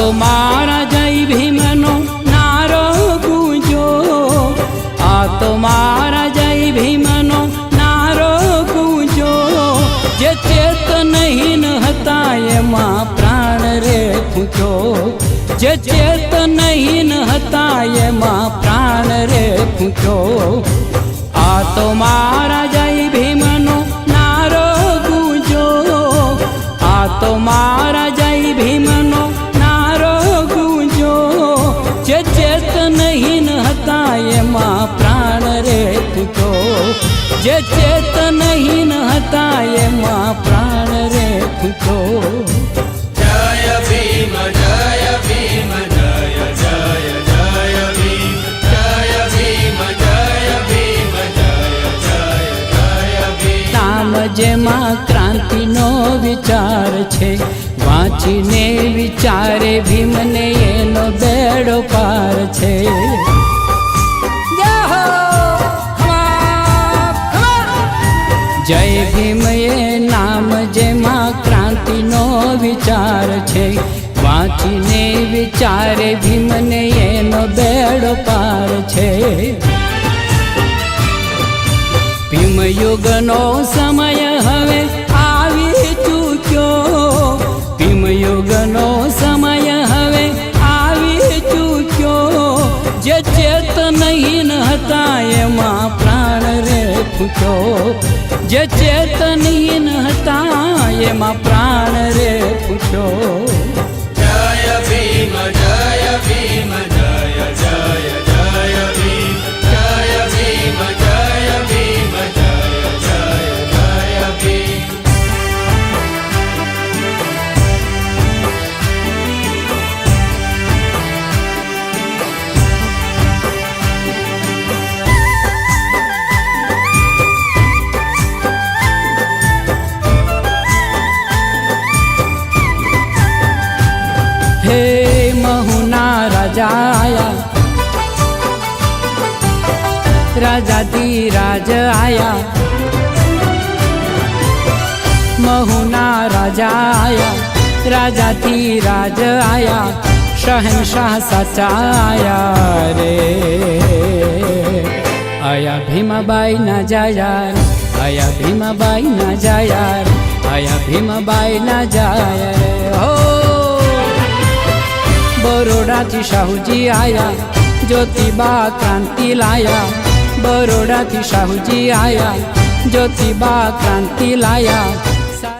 તો મારા જય ભીમનો નારો ગુંજો. આ તો મારા જય ભીમનો નારો ગુંજો. જે ચેત નહીં હતા એમાં પ્રાણ રે ખૂંચો જે ચેત નહીં હતા એમાં પ્રાણ રે ખૂંચો જે ચેતનહીન હતા એમાં પ્રાણ રે ફૂટ્યો જય ભીમ જય ભીમ જય જય જય ભીમ. જય ભીમ જય ભીમ જય જય જય ભીમ. નામ જેમાં ક્રાંતિનો વિચાર છે. વાંચીને વિચારે ભીમને એનો બેડો પાર છે. છે? વાંચીને વિચારે ભીમને એનો બેડો પાર છે. ભીમયુગનો સમય હવે ફૂટ્યો જે ચેતનહીન હતા એમાં પ્રાણ રે ફૂટ્યો રાજા રાજાથી રાજ આયા મહુના રાજા આયા રાજાથી રાજ આયા શહેનશાહ સાચા આયા રે આયા ભીમાબાઈ ના જાયાર. આયા ભીમાબાઈ ના જાયાર. આયા ભીમાબાઈ ના જાયા બરોડાથી શાહુજી આયા જ્યોતિબા ક્રાંતિ લાયા બરોડાથી શાહુજી આયા જ્યોતિબા ક્રાંતિ લાયા